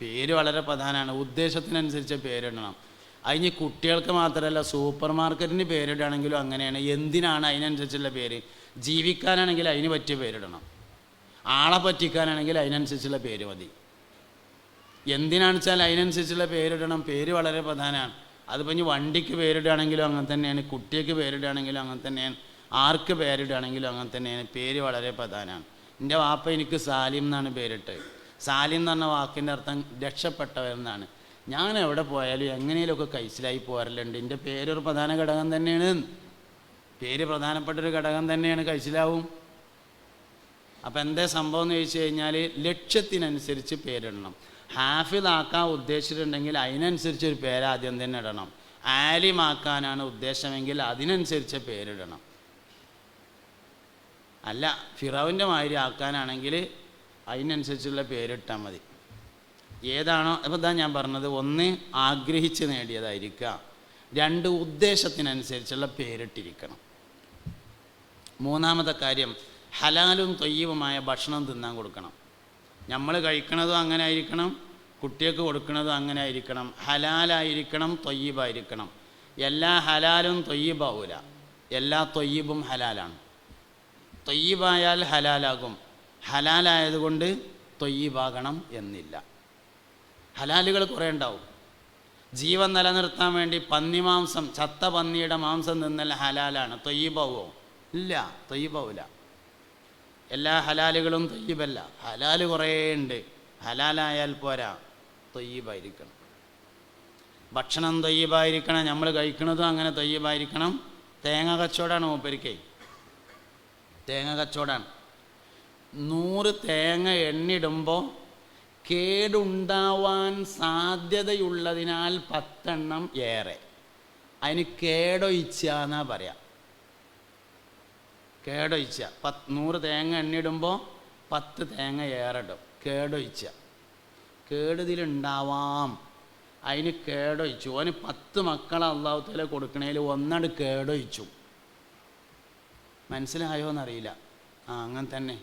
പേര് വളരെ പ്രധാനമാണ്. ഉദ്ദേശത്തിനനുസരിച്ച് പേരിടണം. അതിന് കുട്ടികൾക്ക് മാത്രമല്ല സൂപ്പർ മാർക്കറ്റിന് പേരിടുകയാണെങ്കിലും അങ്ങനെയാണ്. എന്തിനാണ് അതിനനുസരിച്ചുള്ള പേര്? ജീവിക്കാനാണെങ്കിൽ അതിന് പറ്റിയ പേരിടണം. ആളെ പറ്റിക്കാനാണെങ്കിൽ അതിനനുസരിച്ചുള്ള പേര് മതി. എന്തിനാണെന്ന് വെച്ചാൽ അതിനനുസരിച്ചുള്ള പേരിടണം. പേര് വളരെ പ്രധാനമാണ്. അതിപ്പോൾ ഇനി വണ്ടിക്ക് പേരിടുകയാണെങ്കിലും അങ്ങനെ തന്നെയാണ്. കുട്ടിക്ക് പേരിടുകയാണെങ്കിലും അങ്ങനെ തന്നെയാണ്. ആർക്ക് പേരിടുകയാണെങ്കിലും അങ്ങനെ തന്നെയാണ്. പേര് വളരെ പ്രധാനമാണ്. എന്റെ വാപ്പ എനിക്ക് സാലിം എന്നാണ് പേരിട്ട് സാലിം എന്ന് പറഞ്ഞ വാക്കിന്റെ അർത്ഥം രക്ഷപ്പെട്ടവരെന്നാണ്. ഞാൻ എവിടെ പോയാലും എങ്ങനെയൊക്കെ കൈസിലായി പോരലുണ്ട്. എന്റെ പേരൊരു പ്രധാന ഘടകം തന്നെയാണ്. പേര് പ്രധാനപ്പെട്ടൊരു ഘടകം തന്നെയാണ് കൈസിലാവും. അപ്പം എന്താ സംഭവം എന്ന് ചോദിച്ചു കഴിഞ്ഞാൽ ലക്ഷ്യത്തിനനുസരിച്ച് പേരിടണം. ഹാഫിദാക്കാൻ ഉദ്ദേശിച്ചിട്ടുണ്ടെങ്കിൽ അതിനനുസരിച്ച് ഒരു പേര് ആദ്യം തന്നെ ഇടണം. ആലിമാക്കാനാണ് ഉദ്ദേശമെങ്കിൽ അതിനനുസരിച്ച് പേരിടണം. അല്ല ഫിറവിന്റെ മാതിരി ആക്കാനാണെങ്കിൽ അതിനനുസരിച്ചുള്ള പേരിട്ടാൽ മതി. ഏതാണോ അപ്പോൾ ഞാൻ പറഞ്ഞത് ഒന്ന് ആഗ്രഹിച്ച് നേടിയതായിരിക്കുക രണ്ട് ഉദ്ദേശത്തിനനുസരിച്ചുള്ള പേരിട്ടിരിക്കണം. മൂന്നാമത്തെ കാര്യം ഹലാലും തൊയ്യവുമായ ഭക്ഷണം തിന്നാൻ കൊടുക്കണം. നമ്മൾ കഴിക്കണതും അങ്ങനെ ആയിരിക്കണം കുട്ടികൾക്ക് കൊടുക്കുന്നതും അങ്ങനെ ആയിരിക്കണം ഹലാലായിരിക്കണം തൊയ്യബായിരിക്കണം. എല്ലാ ഹലാലും തൊയ്യബാവൂല. എല്ലാ തൊയ്യബും ഹലാലാണ്. തൊയ്യബായാൽ ഹലാലാകും. ഹലാലായതുകൊണ്ട് തൊയ്യബാകണം എന്നില്ല. ഹലാലുകൾ കുറേ ഉണ്ടാവും. ജീവൻ നിലനിർത്താൻ വേണ്ടി പന്നി മാംസം ചത്ത പന്നിയുടെ മാംസം നിന്നല്ല ഹലാലാണ്. തൊയ്യീബാവോ? ഇല്ല തൊയ്യീബാവില്ല. എല്ലാ ഹലാലുകളും തൊയ്യീബല്ല. ഹലാൽ കുറേ ഉണ്ട്. ഹലാലായാൽ പോരാ തൊയ്യീബായിരിക്കണം. ഭക്ഷണം തൊയ്യീബായിരിക്കണം നമ്മൾ കഴിക്കുന്നതും അങ്ങനെ തൊയ്യീബായിരിക്കണം. തേങ്ങ കച്ചവടമാണ് മൂപ്പരിക്കേ. തേങ്ങ കച്ചവടമാണ്. നൂറ് തേങ്ങ എണ്ണിടുമ്പോൾ കേടുണ്ടാവാൻ സാധ്യതയുള്ളതിനാൽ പത്തെണ്ണം ഏറെ. അതിന് കേടൊയിച്ച എന്നാ പറയാം? കേടൊയിച്ച പത്ത് നൂറ് തേങ്ങ എണ്ണിടുമ്പോൾ പത്ത് തേങ്ങ ഏറെടും. കേടൊയിച്ച കേടുതിലുണ്ടാവാം. അതിന് കേടൊയിച്ചു അവന് പത്ത് മക്കളെ അള്ളാഹുത്തല കൊടുക്കണേൽ ഒന്നട് കേടൊയിച്ചു മനസ്സിലായോ എന്നറിയില്ല ആ അങ്ങനെ തന്നെ.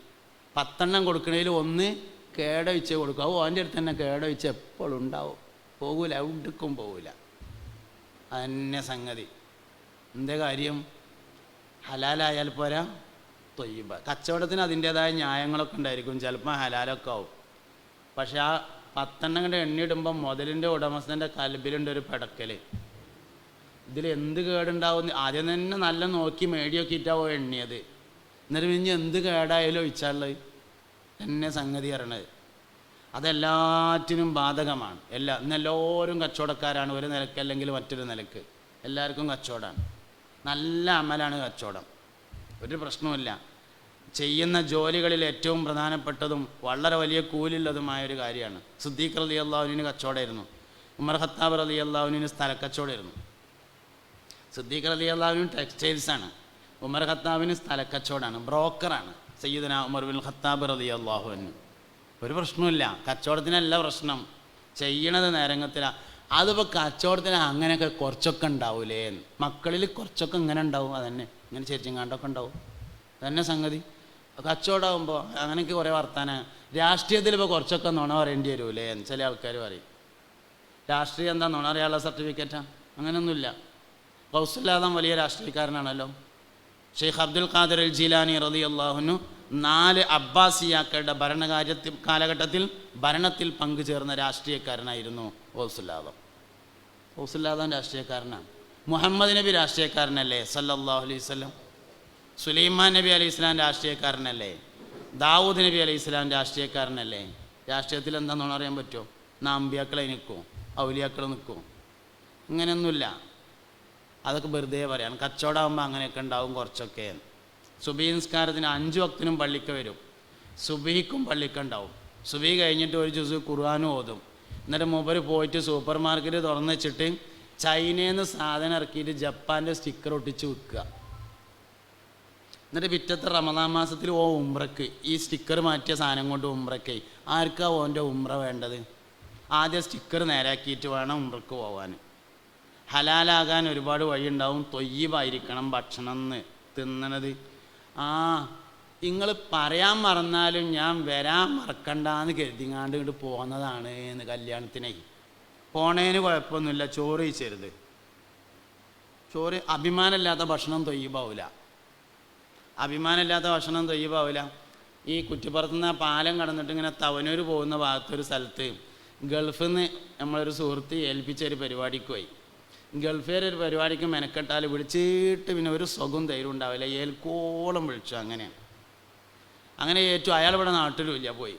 പത്തെണ്ണം കൊടുക്കണേൽ ഒന്ന് കേടൊയിച്ച് കൊടുക്കും. അത് ഓന്റെ അടുത്ത് തന്നെ കേടൊയിച്ച് എപ്പോഴും ഉണ്ടാവും. പോകൂല എവിടേക്കും പോകൂല. അതന്നെ സംഗതി. എന്താ കാര്യം? ഹലാലായാൽ പോരാ തൊയ്യുമ്പ കച്ചവടത്തിന് അതിന്റേതായ ന്യായങ്ങളൊക്കെ ഉണ്ടായിരിക്കും. ചിലപ്പോൾ ഹലാലൊക്കെ ആവും. പക്ഷേ ആ പത്തെണ്ണം കണ്ട് എണ്ണിയിടുമ്പോൾ മുതലിന്റെ ഉടമസ്ഥന്റെ കൽബിലുണ്ട് ഒരു പെടക്കൽ ഇതിൽ എന്ത് കേടുണ്ടാവും ആദ്യം തന്നെ നല്ല നോക്കി മേടിയൊക്കെ മേടിയൊക്കിയിട്ടാവോ എണ്ണിയത്. എന്നിട്ട് പിന്നെ എന്ത് കേടായാലും ഒഴിച്ചാലുള്ളത്? എന്നെ സംഗതി അറിയണത് അതെല്ലാറ്റിനും ബാധകമാണ്. എല്ലാ ഇന്നെല്ലാവരും കച്ചവടക്കാരാണ്. ഒരു നിലയ്ക്ക് അല്ലെങ്കിൽ മറ്റൊരു നിലയ്ക്ക്. എല്ലാവർക്കും കച്ചവടമാണ്. നല്ല അമലാണ് കച്ചവടം. ഒരു പ്രശ്നവുമില്ല. ചെയ്യുന്ന ജോലികളിൽ ഏറ്റവും പ്രധാനപ്പെട്ടതും വളരെ വലിയ കൂലുള്ളതുമായ ഒരു കാര്യമാണ്. സുദ്ദീഖ് റലി അള്ളാഹുവിന് കച്ചവടമായിരുന്നു. ഉമർ ഖത്താബ് റലി അള്ളാഹുവിന് സ്ഥലക്കച്ചവടമായിരുന്നു. സുദ്ദീഖ് റലി അള്ളാഹുവിന് ടെക്സ്റ്റൈൽസാണ് ഉമർ ഖത്താബിന് സ്ഥലക്കച്ചവടമാണ് ബ്രോക്കറാണ്. സയ്യിദന ഉമർ ബിൻ ഖത്താബ് റലി അള്ളാഹുവിന് ഒരു പ്രശ്നമില്ല കച്ചവടത്തിനല്ല പ്രശ്നം. ചെയ്യണത് നേരങ്ങത്തിലാണ് അതിപ്പോൾ കച്ചവടത്തിന് അങ്ങനെയൊക്കെ കുറച്ചൊക്കെ ഉണ്ടാവൂലേ എന്ന്. മക്കളിൽ കുറച്ചൊക്കെ ഇങ്ങനെ ഉണ്ടാവും അതന്നെ. ഇങ്ങനെ ചെരിച്ചങ്ങാണ്ടൊക്കെ ഉണ്ടാവും. അതന്നെ സംഗതി. കച്ചവടമാകുമ്പോൾ അങ്ങനെയൊക്കെ കുറേ വർത്താനം. രാഷ്ട്രീയത്തിൽ ഇപ്പോൾ കുറച്ചൊക്കെ നുണ പറയേണ്ടി വരുമല്ലേ എന്ന് ചില ആൾക്കാർ പറയും. രാഷ്ട്രീയം എന്താ? നുണ അറിയാനുള്ള സർട്ടിഫിക്കറ്റാണ് അങ്ങനെയൊന്നുമില്ല. ഹൗസില്ലാതെ വലിയ രാഷ്ട്രീയക്കാരനാണല്ലോ. ഷെയ്ഖ് അബ്ദുൽ ഖാദർ അൽ ജീലാനി റതി അള്ളാഹുനു നാല് അബ്ബാസിയാക്കളുടെ ഭരണകാര്യത്തിൽ കാലഘട്ടത്തിൽ ഭരണത്തിൽ പങ്കുചേർന്ന രാഷ്ട്രീയക്കാരനായിരുന്നു ഓസുല്ലാദം ഓസുല്ലാദം രാഷ്ട്രീയക്കാരനാണ്. മുഹമ്മദ് നബി രാഷ്ട്രീയക്കാരനല്ലേ? സല്ലല്ലാഹു അലൈഹി വസല്ലം. സുലൈമാൻ നബി അലൈഹി ഇസ്ലാം രാഷ്ട്രീയക്കാരനല്ലേ? ദാവൂദ് നബി അലൈഹി ഇസ്ലാം രാഷ്ട്രീയക്കാരനല്ലേ? രാഷ്ട്രീയത്തിൽ എന്താണെന്ന് അറിയാൻ പറ്റുമോ? നാമ്പിയാക്കളെ നിൽക്കും നിൽക്കുമോ നിൽക്കും. നിൽക്കുമോ ഇങ്ങനെയൊന്നുമില്ല. അതൊക്കെ വെറുതെ പറയാം. കച്ചവടമാകുമ്പോൾ അങ്ങനെയൊക്കെ ഉണ്ടാവും കുറച്ചൊക്കെ. സുബഹി നിസ്കാരത്തിന് അഞ്ച് വക്തിനും പള്ളിക്ക് വരും. സുബഹിക്കും പള്ളിക്ക് ഉണ്ടാവും. സുബഹി കഴിഞ്ഞിട്ട് ഒരു ജുസ് ഖുർആാനും ഓതും. എന്നിട്ട് മൂപ്പർ പോയിട്ട് സൂപ്പർ മാർക്കറ്റ് തുറന്ന് വെച്ചിട്ട് ചൈനയിൽ നിന്ന് സാധനം ഇറക്കിയിട്ട് ജപ്പാന്റെ സ്റ്റിക്കർ ഒട്ടിച്ച് വിൽക്കുക. എന്നിട്ട് പിറ്റത്തെ റമദാൻ മാസത്തിൽ ഓ ഉംറക്ക്. ഈ സ്റ്റിക്കർ മാറ്റിയ സാധനം കൊണ്ട് ഉംറക്ക്. ആർക്കാ ഓന്റെ ഉംറ വേണ്ടത്? ആദ്യം സ്റ്റിക്കർ നേരാക്കിയിട്ട് വേണം ഉംറക്ക് പോകാൻ ഹലാലാകാൻ ഒരുപാട് വഴിയുണ്ടാവും. തൊയ്യവായിരിക്കണം ഭക്ഷണം എന്ന് തിന്നണത്. ആ നിങ്ങൾ പറയാൻ മറന്നാലും ഞാൻ വരാൻ മറക്കണ്ടെന്ന് കരുതിങ്ങാണ്ട് ഇങ്ങോട്ട് പോകുന്നതാണ് എന്ന് കല്യാണത്തിനെ. പോണേന് കുഴപ്പമൊന്നുമില്ല ചോറ് കഴിച്ചരുത്. ചോറ് അഭിമാനമില്ലാത്ത ഭക്ഷണം തൊയ്യബാവില്ല അഭിമാനമില്ലാത്ത ഭക്ഷണം തൊയ്യബാവില്ല ഈ കുറ്റിപ്പുറത്തുനിന്ന് പാലം കടന്നിട്ട് ഇങ്ങനെ തവനൂർ പോകുന്ന ഭാഗത്തൊരു സ്ഥലത്ത് ഗൾഫിൽ നിന്ന് നമ്മളൊരു സുഹൃത്ത് ഏൽപ്പിച്ച ഒരു പരിപാടിക്ക് പോയി. ഗൾഫിൽ ഒരു പരിപാടിക്ക് മെനക്കെട്ടാൽ വിളിച്ചിട്ട് പിന്നെ ഒരു സുഖം ധൈര്യം ഉണ്ടാവില്ല. ഏൽക്കോളം വിളിച്ചു അങ്ങനെയാണ് അങ്ങനെ ഏറ്റു. അയാൾ ഇവിടെ നാട്ടിലുമില്ല പോയി.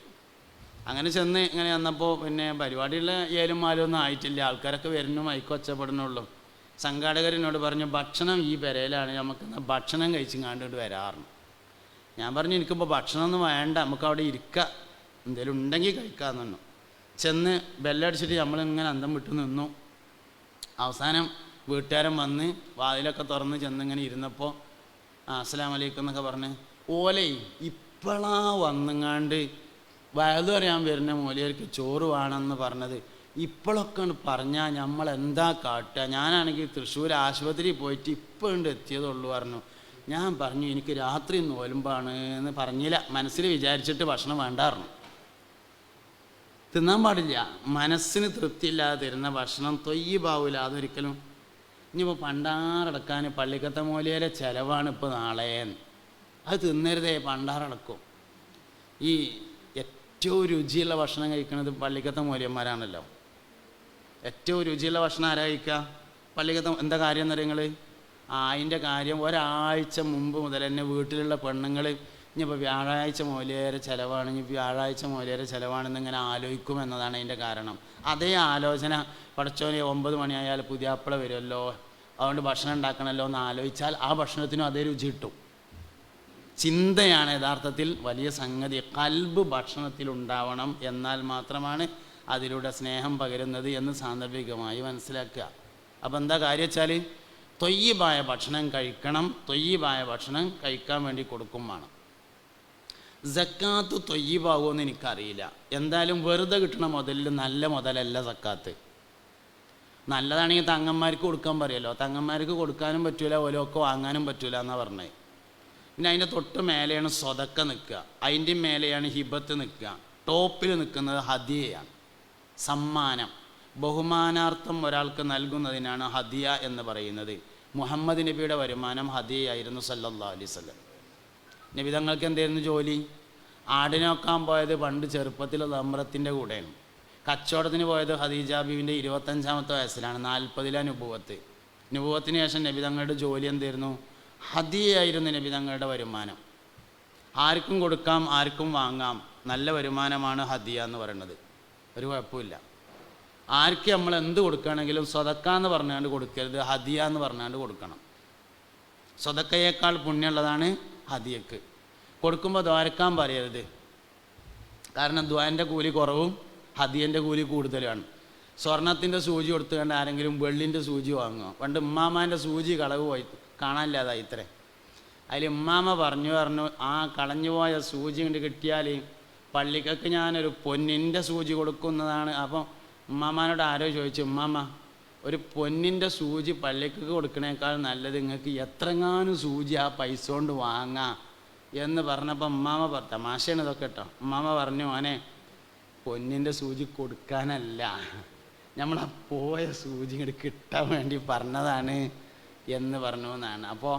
അങ്ങനെ ചെന്ന് ഇങ്ങനെ വന്നപ്പോൾ പിന്നെ പരിപാടിയുള്ള ഏലും മാലും ഒന്നും ആയിട്ടില്ല. ആൾക്കാരൊക്കെ വരുന്നു മൈക്ക് ഒച്ചപ്പെടുന്നുള്ളൂ. സംഘാടകരെന്നോട് പറഞ്ഞു ഭക്ഷണം ഈ പെരയിലാണ്. നമുക്ക് ഭക്ഷണം കഴിച്ചും കണ്ടിട്ട് വരാറുണ്ട് ഞാൻ പറഞ്ഞു എനിക്കിപ്പോൾ ഭക്ഷണമൊന്നും വേണ്ട. നമുക്ക് അവിടെ ഇരിക്കാം. എന്തെങ്കിലും ഉണ്ടെങ്കിൽ കഴിക്കാമെന്നു ചെന്ന് ബെല്ലടിച്ചിട്ട് നമ്മളിങ്ങനെ അന്തം വിട്ട് നിന്നു. അവസാനം വീട്ടുകാരൻ വന്ന് വാതിലൊക്കെ തുറന്ന് ചെന്നിങ്ങനെ ഇരുന്നപ്പോൾ ആ അസ്സലാം വലൈക്കും എന്നൊക്കെ പറഞ്ഞ് ഓലേ ഇപ്പോഴാ വന്നങ്ങാണ്ട് വയത് പറയാൻ വരുന്ന മോലിയർക്ക് ചോറ് വേണമെന്ന് പറഞ്ഞത്. ഇപ്പോഴൊക്കെ പറഞ്ഞാൽ നമ്മൾ എന്താ കാട്ടുക ഞാനാണെങ്കിൽ തൃശ്ശൂർ ആശുപത്രിയിൽ പോയിട്ട് ഇപ്പോൾ ഉണ്ട് എത്തിയതുള്ളൂ പറഞ്ഞു. ഞാൻ പറഞ്ഞു എനിക്ക് രാത്രി നോലുമ്പാണ് എന്ന് പറഞ്ഞില്ല. മനസ്സിൽ വിചാരിച്ചിട്ട് ഭക്ഷണം വേണ്ടായിരുന്നു തിന്നാൻ പാടില്ല. മനസ്സിന് തൃപ്തിയില്ലാതെ തരുന്ന ഭക്ഷണം തൊയ്യബാവില്ല അതൊരിക്കലും. ഇനിയിപ്പോൾ പണ്ടാറടക്കാൻ പള്ളിക്കത്തെ മൂലയിലെ ചിലവാണ് ഇപ്പോൾ നാളെ അത് തിന്നരുതേ പണ്ടാറടക്കും. ഈ ഏറ്റവും രുചിയുള്ള ഭക്ഷണം കഴിക്കുന്നത് പള്ളിക്കത്തെ മൂല്യന്മാരാണല്ലോ. ഏറ്റവും രുചിയുള്ള ഭക്ഷണം ആരാ കഴിക്കുക പള്ളിക്കത്തെ എന്താ കാര്യം എന്ന് പറയുന്നത് ആ അതിന്റെ കാര്യം ഒരാഴ്ച മുമ്പ് മുതൽ തന്നെ വീട്ടിലുള്ള പെണ്ണുങ്ങൾ ഇനിയിപ്പോൾ വ്യാഴാഴ്ച മൂലയേറെ ചിലവാണ് ഇനി വ്യാഴാഴ്ച മൂലയേറെ ചിലവാണെന്ന് ഇങ്ങനെ ആലോചിക്കും എന്നതാണ് അതിന്റെ കാരണം. അതേ ആലോചന പഠിച്ചോനെ ഒമ്പത് മണിയായാൽ പുതിയ അപ്പള വരുമല്ലോ അതുകൊണ്ട് ഭക്ഷണം ഉണ്ടാക്കണമല്ലോ എന്ന് ആലോചിച്ചാൽ ആ ഭക്ഷണത്തിനും അതേ രുചി കിട്ടും. ചിന്തയാണ് യഥാർത്ഥത്തിൽ വലിയ സംഗതി. കൽബ് ഭക്ഷണത്തിൽ ഉണ്ടാവണം എന്നാൽ മാത്രമാണ് അതിലൂടെ സ്നേഹം പകരുന്നത് എന്ന് സാന്ദർഭികമായി മനസ്സിലാക്കുക. അപ്പോൾ എന്താ കാര്യം വെച്ചാൽ തൊയ്യബായ ഭക്ഷണം കഴിക്കണം തൊയ്യബായ ഭക്ഷണം കഴിക്കാൻ വേണ്ടി കൊടുക്കും വേണം. സക്കാത്ത് തൊയ്യബാകുമെന്ന് എനിക്കറിയില്ല. എന്തായാലും വെറുതെ കിട്ടണ മുതലിൽ നല്ല മുതലല്ല സക്കാത്ത്. നല്ലതാണെങ്കിൽ തങ്ങന്മാർക്ക് കൊടുക്കാൻ പറയുമല്ലോ തങ്ങന്മാർക്ക് കൊടുക്കാനും പറ്റൂല ഓലോക്കെ വാങ്ങാനും പറ്റൂല എന്നാണ് പറഞ്ഞത് പിന്നെ അതിന്റെ തൊട്ട് മേലെയാണ് സ്വതക്ക നിൽക്കുക. അതിന്റെ മേലെയാണ് ഹിബത്ത് നിൽക്കുക. ടോപ്പിൽ നിൽക്കുന്നത് ഹദിയയാണ്. സമ്മാനം. ബഹുമാനാർത്ഥം ഒരാൾക്ക് നൽകുന്നതിനാണ് ഹദിയ എന്ന് പറയുന്നത്. മുഹമ്മദ് നബിയുടെ വരുമാനം ഹദിയായിരുന്നു സല്ലല്ലാ അലൈഹി നബി തങ്ങൾക്ക് എന്തായിരുന്നു ജോലി? ആടിനൊക്കാൻ പോയത് പണ്ട് ചെറുപ്പത്തിൽ തമ്രത്തിന്റെ കൂടെയാണ്. കച്ചവടത്തിന് പോയത് ഹദീജ ബീവിന്റെ ഇരുപത്തഞ്ചാമത്തെ വയസ്സിലാണ് നാൽപ്പതിലെ നുപൂവത്ത്. നുപൂവത്തിന് ശേഷം നബിതങ്ങളുടെ ജോലി എന്തായിരുന്നു ഹദിയായിരുന്നു നബിതങ്ങളുടെ വരുമാനം. ആർക്കും കൊടുക്കാം ആർക്കും വാങ്ങാം നല്ല വരുമാനമാണ് ഹദിയ എന്ന് പറയുന്നത്. ഒരു കുഴപ്പമില്ല. ആർക്ക് നമ്മൾ എന്ത് കൊടുക്കുകയാണെങ്കിലും സ്വതക്ക എന്ന് പറഞ്ഞുകൊണ്ട് കൊടുക്കരുത് ഹദിയ എന്ന് പറഞ്ഞുകൊണ്ട് കൊടുക്കണം. സ്വതക്കയേക്കാൾ പുണ്യമുള്ളതാണ് ഹദിയക്ക്. കൊടുക്കുമ്പോൾ ദ്വാരക്കാൻ പറയരുത്. കാരണം ദ്വാന്റെ കൂലി കുറവും ഹദിയന്റെ കൂലി കൂടുതലാണ്. സ്വർണത്തിന്റെ സൂചി കൊടുത്തുകൊണ്ട് ആരെങ്കിലും വെള്ളിന്റെ സൂചി വാങ്ങുക പണ്ട് ഉമ്മാമാന്റെ സൂചി കളവ് പോയി. കാണാനില്ലാതായി ഇത്രേ. അതിൽ ഉമ്മാമ പറഞ്ഞു പറഞ്ഞു ആ കളഞ്ഞു പോയ സൂചി കൊണ്ട് കിട്ടിയാൽ പള്ളിക്കൊക്കെ ഞാനൊരു പൊന്നിന്റെ സൂചി കൊടുക്കുന്നതാണ്. അപ്പം ഉമ്മാമാനോട് ആരോ ചോദിച്ചു ഉമ്മാമ ഒരു പൊന്നിന്റെ സൂചി പള്ളിക്ക് കൊടുക്കണേക്കാൾ നല്ലത് നിങ്ങൾക്ക് എത്രങ്ങാനും സൂചി ആ പൈസ കൊണ്ട് വാങ്ങാം എന്ന് പറഞ്ഞപ്പോൾ ഉമ്മാമ പറ തമാശയാണ് ഇതൊക്കെ കേട്ടോ. ഉമ്മാമ പറഞ്ഞു മോനെ പൊന്നിന്റെ സൂചി കൊടുക്കാനല്ല. നമ്മൾ ആ പോയ സൂചി ഇങ്ങോട്ട് കിട്ടാൻ വേണ്ടി പറഞ്ഞതാണ് എന്ന് പറഞ്ഞു എന്നാണ്. അപ്പോൾ